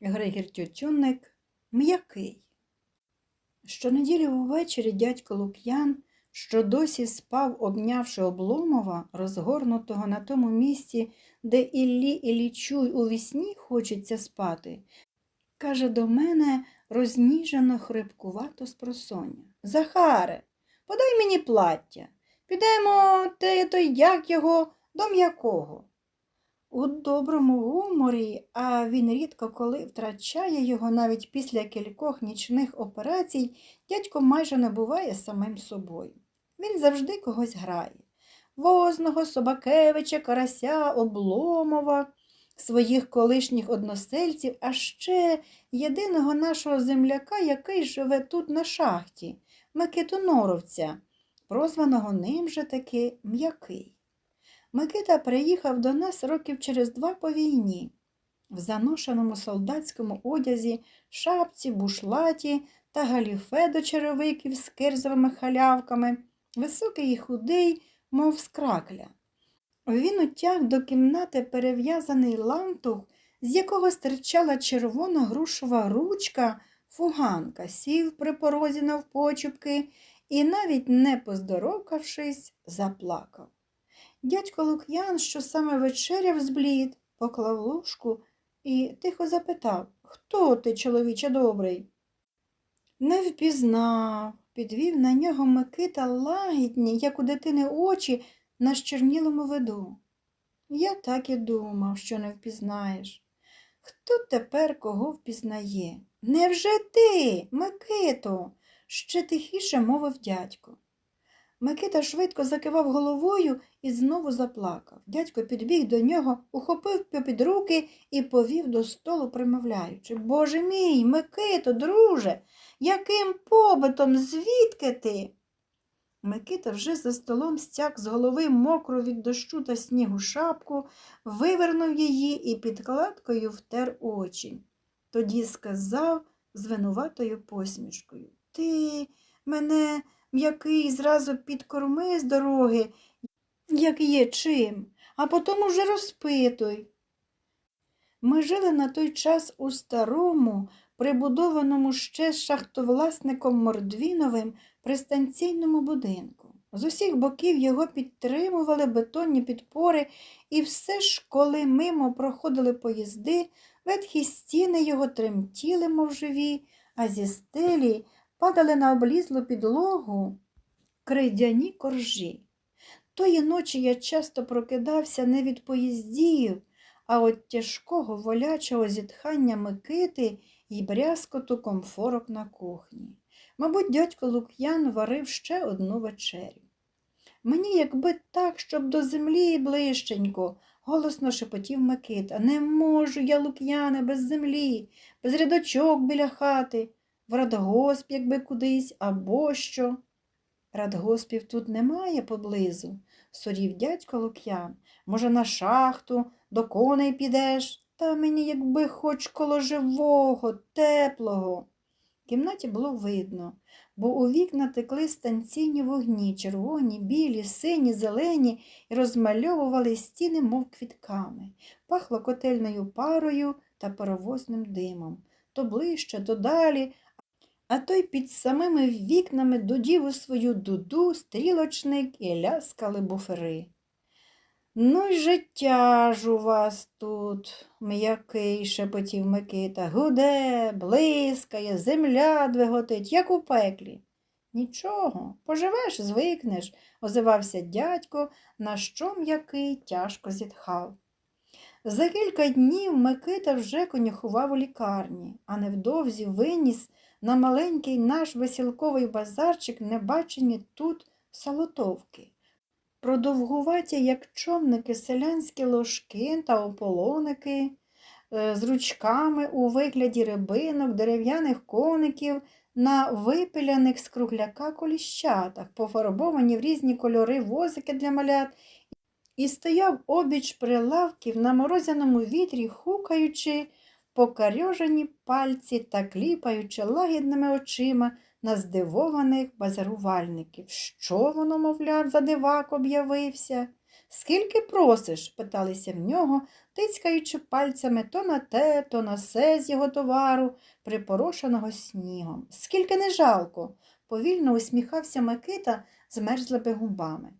Григір Тютюнник м'який. Щонеділі увечері дядько Лук'ян, що досі спав, обнявши Обломова, розгорнутого на тому місці, де Іллі Іллічу й у вісні хочеться спати, каже до мене розніжено хрипкувато з просоння. Захаре, подай мені плаття. Підемо те, то як його, до м'якого. У доброму гуморі, а він рідко коли втрачає його навіть після кількох нічних операцій, дядько майже не буває самим собою. Він завжди когось грає. Возного, Собакевича, Карася, Обломова, своїх колишніх односельців, а ще єдиного нашого земляка, який живе тут на шахті, Микиту Норовця, прозваного ним же таки м'який. Микита приїхав до нас років через два по війні. В заношеному солдатському одязі, шапці, бушлаті та галіфе до черевиків з кирзовими халявками, високий і худий, мов з кракля. Він утяг до кімнати перев'язаний лантух, з якого стирчала червона грушова ручка, фуганка, сів при порозі навпочупки і, навіть не поздоровкавшись, заплакав. Дядько Лук'ян, що саме вечеряв зблід, поклав ложку і тихо запитав Хто ти, чоловіче добрий? Не впізнав, підвів на нього Микита лагідні, як у дитини очі на щернілому виду. Я так і думав, що не впізнаєш. Хто тепер кого впізнає? Невже ти, Микито? ще тихіше мовив дядько. Микита швидко закивав головою і знову заплакав. Дядько підбіг до нього, ухопив під руки і повів до столу, примовляючи Боже мій, Микито, друже, яким побитом, звідки ти? Микита вже за столом стяг з голови мокру від дощу та снігу шапку, вивернув її і підкладкою втер очі. Тоді сказав з винуватою посмішкою Ти мене м'який зразу підкорми з дороги, як є чим, а потім уже розпитуй. Ми жили на той час у старому, прибудованому ще шахтовласником Мордвіновим пристанційному будинку. З усіх боків його підтримували бетонні підпори, і все ж, коли мимо проходили поїзди, ветхі стіни його тремтіли, мов живі, а зі стелі падали на облізлу підлогу крейдяні коржі. Тої ночі я часто прокидався не від поїздів, а від тяжкого волячого зітхання Микити і брязкоту комфорок на кухні. Мабуть, дядько Лук'ян варив ще одну вечерю. Мені, якби так, щоб до землі ближченько, голосно шепотів Микита. Не можу я, Лук'яне, без землі, без рядочок біля хати, в радгосп, якби кудись, або що. Радгоспів тут немає поблизу, сорів дядько Лук'ян. Може, на шахту, до коней підеш, та мені, якби хоч коло живого, теплого. В кімнаті було видно, бо у вікна текли станційні вогні, червоні, білі, сині, зелені і розмальовували стіни, мов квітками, пахло котельною парою та паровозним димом. То ближче, то далі, а той під самими вікнами дудів у свою дуду стрілочник і ляскали буфери. Ну й життя ж у вас тут, м'який, шепотів Микита, гуде, блискає, земля двиготить, як у пеклі. Нічого, поживеш, звикнеш, озивався дядько, на що м'який тяжко зітхав. За кілька днів Микита вже конюхував у лікарні, а невдовзі виніс на маленький наш весілковий базарчик небачені тут салотовки. Продовгуваті, як човники, селянські ложки та ополоники е, з ручками у вигляді рибинок, дерев'яних коників на випиляних з кругляка коліщатах, пофарбовані в різні кольори возики для малят, і стояв обіч прилавків на морозяному вітрі, хукаючи покарьожені пальці та кліпаючи лагідними очима на здивованих базарувальників. Що воно, мовляв, за дивак об'явився? Скільки просиш? питалися в нього, тицькаючи пальцями то на те, то на се з його товару, припорошеного снігом. Скільки не жалко, повільно усміхався Микита змерзлими губами.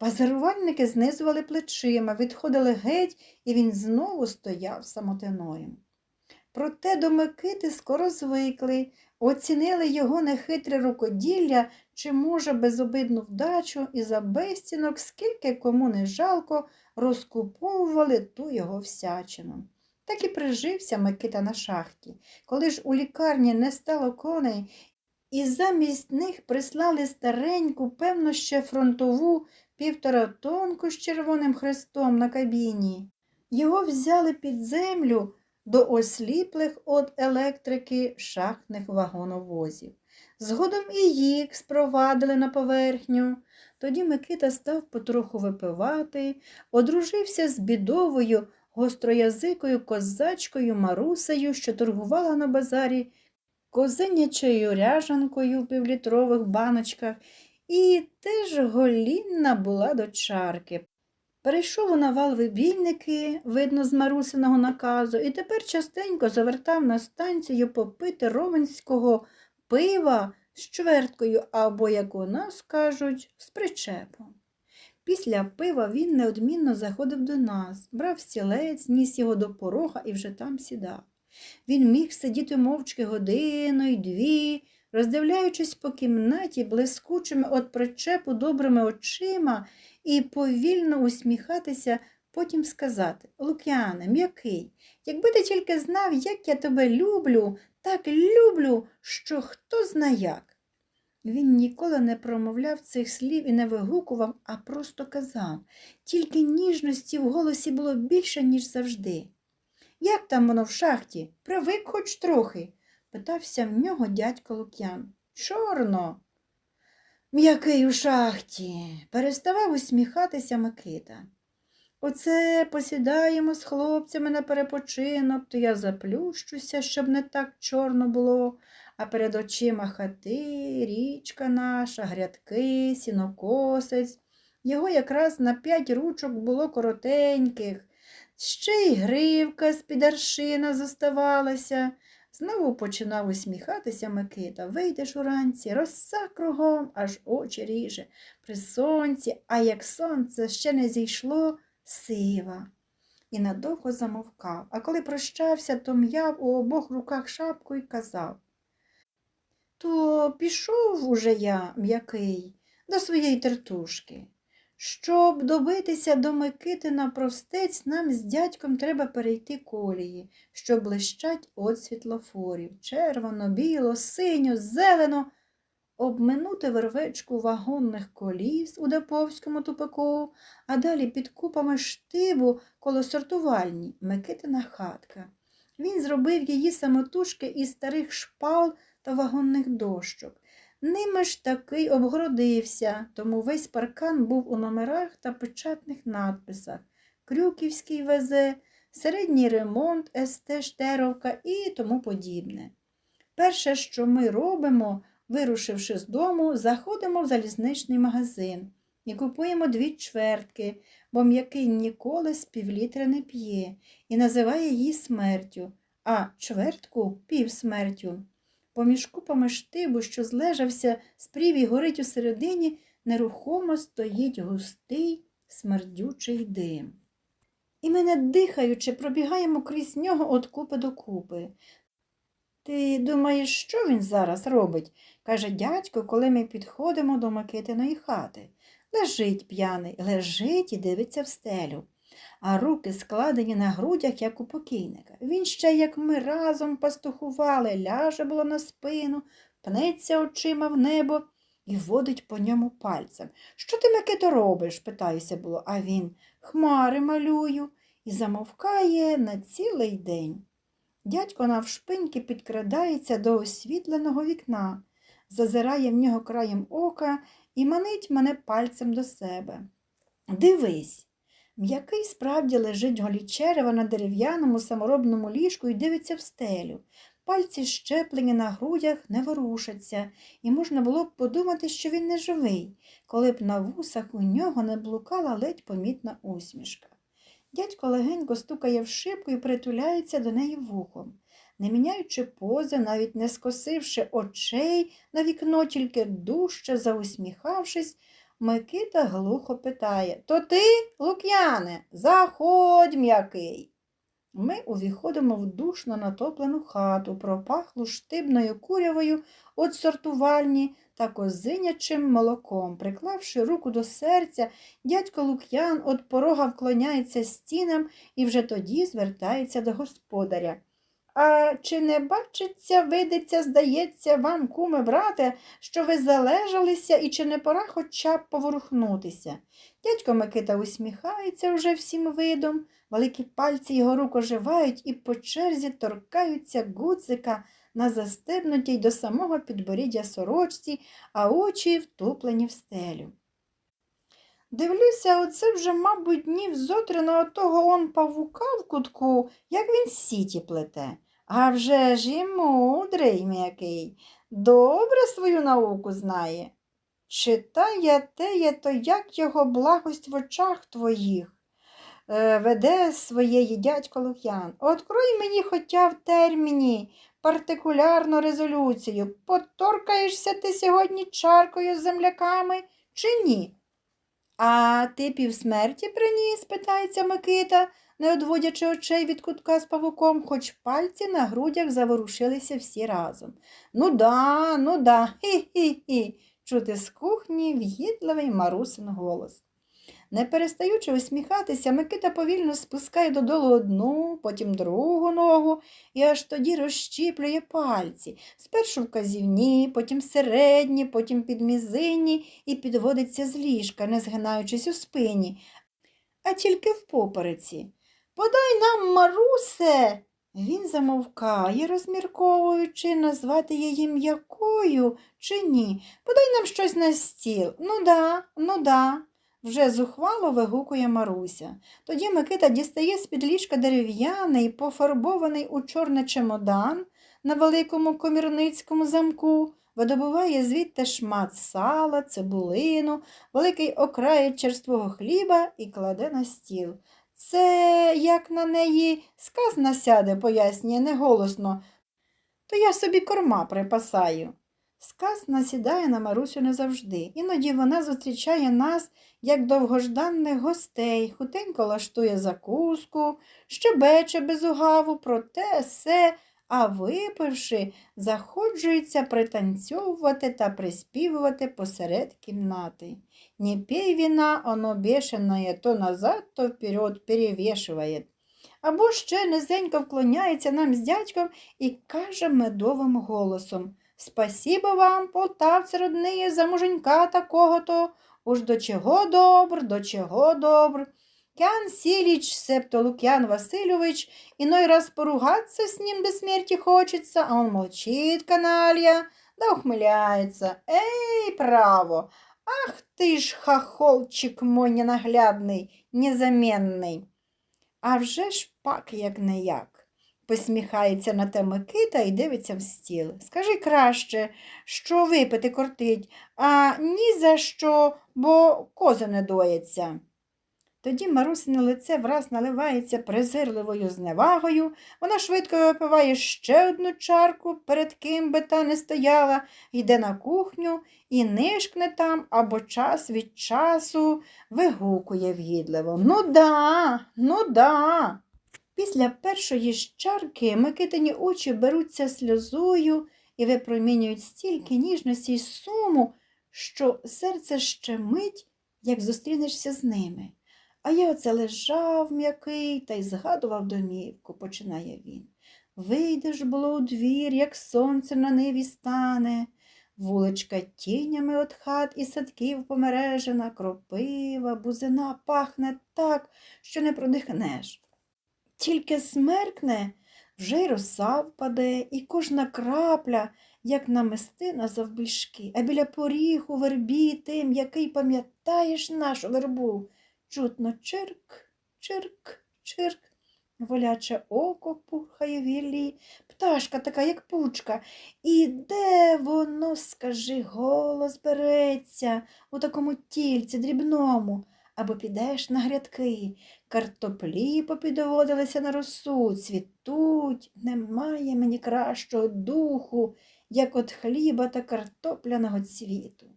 Базарувальники знизували плечима, відходили геть, і він знову стояв самотиною. Проте до Микити скоро звикли, оцінили його нехитре рукоділля чи, може, безобидну вдачу і за безцінок, скільки кому не жалко, розкуповували ту його всячину. Так і прижився Микита на шахті. Коли ж у лікарні не стало коней, і замість них прислали стареньку, певно, ще фронтову півтора тонку з червоним хрестом на кабіні. Його взяли під землю до осліплих від електрики шахтних вагоновозів. Згодом і їх спровадили на поверхню. Тоді Микита став потроху випивати, одружився з бідовою, гостроязикою козачкою Марусею, що торгувала на базарі козинячою ряжанкою в півлітрових баночках, і теж голінна була до чарки. Перейшов у навал вибійники, видно, з Марусиного наказу, і тепер частенько завертав на станцію попити романського пива з чверткою або, як у нас кажуть, з причепом. Після пива він неодмінно заходив до нас, брав стілець, ніс його до порога і вже там сідав. Він міг сидіти мовчки годину й дві, роздивляючись по кімнаті блискучими від причепу добрими очима і повільно усміхатися, потім сказати Лук'яне, м'який, якби ти тільки знав, як я тебе люблю, так люблю, що хто зна як. Він ніколи не промовляв цих слів і не вигукував, а просто казав, тільки ніжності в голосі було більше, ніж завжди. Як там воно в шахті? Привик хоч трохи? питався в нього дядько Лук'ян. Чорно. М'який у шахті, переставав усміхатися Микита. Оце посідаємо з хлопцями на перепочинок, то я заплющуся, щоб не так чорно було, а перед очима хати, річка наша, грядки, сінокосець. Його якраз на п'ять ручок було коротеньких, ще й гривка з-під аршина зоставалася. Знову починав усміхатися Микита. Вийдеш уранці, роса кругом, аж очі ріже. При сонці, а як сонце ще не зійшло, сива. І надовго замовкав, а коли прощався, то м'яв у обох руках шапку і казав То пішов уже я, м'який, до своєї тертушки. Щоб добитися до Микитина простець, нам з дядьком треба перейти колії, що блищать от світлофорів, червоно, біло, синьо, зелено, обминути вервечку вагонних коліс у Деповському тупику, а далі під купами штибу коло сортувальні Микитина хатка. Він зробив її самотужки із старих шпал та вагонних дощок. Ними ж таки обгородився, тому весь паркан був у номерах та печатних надписах Крюківський ВЗ, середній ремонт, СТ Штеровка і тому подібне. Перше, що ми робимо, вирушивши з дому, заходимо в залізничний магазин і купуємо дві чвертки, бо м'який ніколи з півлітра не п'є і називає її смертю, а чвертку півсмертю. Поміж купами штибу, що злежався з пріві горить у середині, нерухомо стоїть густий, смердючий дим. І ми, не дихаючи, пробігаємо крізь нього від купи до купи. Ти думаєш, що він зараз робить? каже дядько, коли ми підходимо до Микитиної хати. Лежить п'яний, лежить і дивиться в стелю а руки складені на грудях, як у покійника. Він ще, як ми разом пастухували, ляже було на спину, пнеться очима в небо і водить по ньому пальцем. Що ти, Микито, робиш? питаюся було, а він хмари малюю і замовкає на цілий день. Дядько навшпиньки підкрадається до освітленого вікна, зазирає в нього краєм ока і манить мене пальцем до себе. Дивись, М'який справді лежить голі черева на дерев'яному саморобному ліжку і дивиться в стелю. Пальці щеплені на грудях не ворушаться, і можна було б подумати, що він не живий, коли б на вусах у нього не блукала ледь помітна усмішка. Дядько легенько стукає в шибку і притуляється до неї вухом. Не міняючи пози, навіть не скосивши очей на вікно, тільки дужче заусміхавшись, Микита глухо питає То ти, Лук'яне, заходь м'який. Ми увіходимо в душно натоплену хату, пропахлу штибною курявою от сортувальні та козинячим молоком. Приклавши руку до серця, дядько Лук'ян от порога вклоняється стінам і вже тоді звертається до господаря. А чи не бачиться, видиться, здається, вам, куме, брате, що ви залежалися і чи не пора хоча б поворухнутися? Дядько Микита усміхається уже всім видом, великі пальці його рук оживають і по черзі торкаються гудзика на застебнутій до самого підборіддя сорочці, а очі втуплені в стелю. Дивлюся, оце вже, мабуть, днів зотри на отого он павука в кутку, як він сіті плете. А вже ж і мудрий м'який, добре свою науку знає. Читає теє, то як його благость в очах твоїх е, веде своєї дядько Лук'ян. Открой мені хоча в терміні партикулярну резолюцію. Поторкаєшся ти сьогодні чаркою з земляками чи ні? А ти півсмерті приніс? питається Микита, не одводячи очей від кутка з павуком, хоч пальці на грудях заворушилися всі разом. Ну да, ну да, хі-хі-хі, чути з кухні в'їдливий Марусин голос. Не перестаючи усміхатися, Микита повільно спускає додолу одну, потім другу ногу і аж тоді розщіплює пальці. Спершу вказівні, потім середні, потім підмізинні і підводиться з ліжка, не згинаючись у спині, а тільки в попереці. Подай нам, Марусе. Він замовкає, розмірковуючи, назвати її м'якою чи ні. Подай нам щось на стіл. Ну да, ну да. Вже зухвало вигукує Маруся. Тоді Микита дістає з-під ліжка дерев'яний, пофарбований у чорне чемодан на великому комірницькому замку, видобуває звідти шмат сала, цибулину, великий окрай черствого хліба і кладе на стіл. Це як на неї сказ насяде, пояснює неголосно, то я собі корма припасаю. Сказ насідає на Марусю не завжди. Іноді вона зустрічає нас, як довгожданих гостей, хутенько лаштує закуску, щебече без угаву про те се, а випивши, заходжується пританцьовувати та приспівувати посеред кімнати. Не пей вина, оно бешеное, то назад, то вперед перевішує. Або ще низенько вклоняється нам з дядьком і каже медовим голосом Спасибо вам, полтавці родные, за муженька такого-то, уж до чого добр, до чого добр. Кян Силич, септо Лукьян Васильович, иной раз поругаться с ним до смерти хочется, а он молчит, каналья, да ухмыляется. Эй, право! Ах ты ж хохолчик мой ненаглядний, незамінний. А вже ж пак як не як. Посміхається на те Микита і дивиться в стіл. Скажи краще, що випити кортить, а ні за що, бо кози не дояться. Тоді Марусине лице враз наливається презирливою зневагою, вона швидко випиває ще одну чарку, перед ким би та не стояла, йде на кухню і нишкне там або час від часу вигукує в'їдливо. Ну да, ну да. Після першої ж чарки Микитині очі беруться сльозою і випромінюють стільки ніжності й суму, що серце щемить, як зустрінешся з ними. А я оце лежав м'який та й згадував домівку, починає він. Вийдеш було у двір, як сонце на ниві стане. Вуличка тінями от хат і садків помережена, кропива, бузина пахне так, що не продихнеш. Тільки смеркне, вже й роса впаде, і кожна крапля, як намистина завбільшки, а біля поріг у вербі тим, який пам'ятаєш нашу вербу. Чутно чирк, чирк, чирк. воляче око пурхає в гіллі, пташка така, як пучка. І де воно, скажи, голос береться у такому тільці дрібному, або підеш на грядки, картоплі попідводилися на росу, цвітуть, немає мені кращого духу, як от хліба та картопляного цвіту.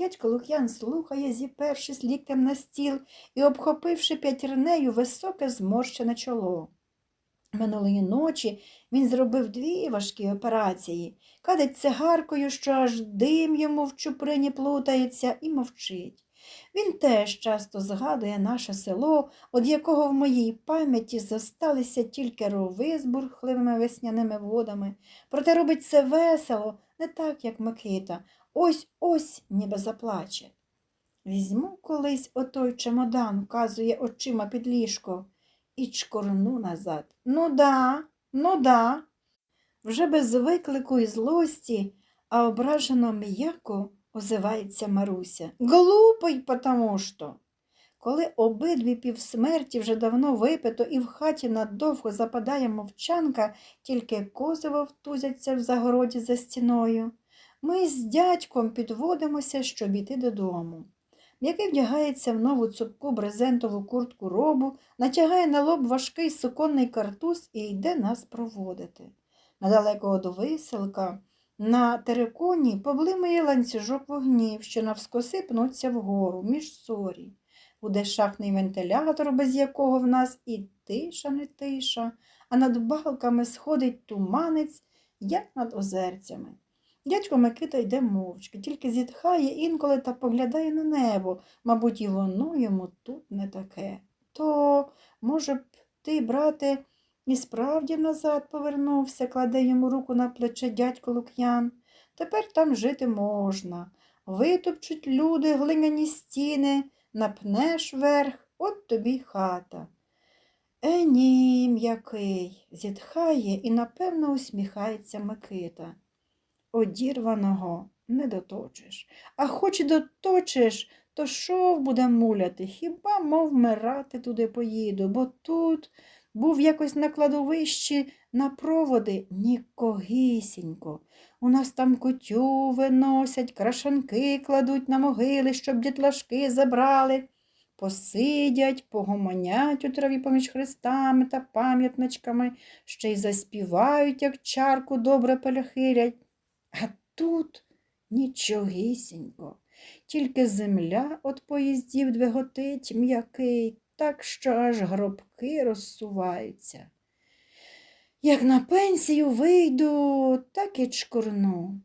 Дядько Лук'ян слухає, зіпершись ліктем на стіл і обхопивши п'ятірнею високе зморщене чоло. Минулої ночі він зробив дві важкі операції, кадить цигаркою, що аж дим йому в чуприні плутається, і мовчить. Він теж часто згадує наше село, від якого в моїй пам'яті зосталися тільки рови з бурхливими весняними водами. Проте робить це весело, не так, як Микита. Ось ось ніби заплаче. Візьму колись отой чемодан, вказує очима під ліжко, і чкорну назад. Ну да, ну да. Вже без виклику і злості, а ображено м'яко озивається Маруся. Глупий, потому що. Коли обидві півсмерті вже давно випито і в хаті надовго западає мовчанка, тільки кози вовтузяться в загороді за стіною, ми з дядьком підводимося, щоб іти додому. М'який вдягається в нову цупку брезентову куртку робу, натягає на лоб важкий суконний картуз і йде нас проводити. Недалеко від виселка на териконі поблимає ланцюжок вогнів, що навскоси пнуться вгору, між сорі. Буде шахний вентилятор, без якого в нас і тиша не тиша, а над балками сходить туманець, як над озерцями. Дядько Микита йде мовчки, тільки зітхає інколи та поглядає на небо, мабуть, і воно йому тут не таке. То, може б, ти, брате, і справді назад повернувся, кладе йому руку на плече дядько Лук'ян. Тепер там жити можна. Витопчуть люди глиняні стіни, напнеш верх, от тобі хата. Е, ні, м'який, зітхає і, напевно, усміхається Микита. Одірваного не доточиш. А хоч і доточиш, то шов буде муляти, хіба мов вмирати туди поїду, бо тут був якось на кладовищі на проводи нікогісінько. У нас там кутю виносять, крашанки кладуть на могили, щоб дітлашки забрали. Посидять, погомонять у траві поміж хрестами та пам'ятничками, ще й заспівають, як чарку добре перехилять. А тут нічогісінько, тільки земля от поїздів двиготить м'який, так що аж гробки розсуваються. Як на пенсію вийду, так і чкурну.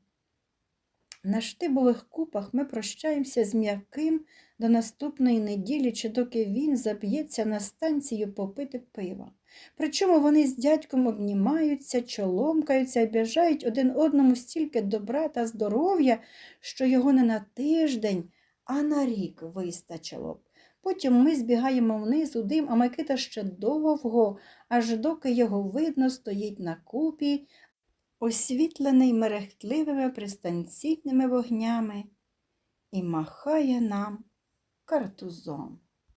На штибових купах ми прощаємося з м'яким до наступної неділі, чи доки він заб'ється на станцію попити пива. Причому вони з дядьком обнімаються, чоломкаються і бажають один одному стільки добра та здоров'я, що його не на тиждень, а на рік вистачило б. Потім ми збігаємо вниз у дим, а Микита ще довго, аж доки його видно, стоїть на купі, освітлений мерехтливими пристанційними вогнями, і махає нам картузом.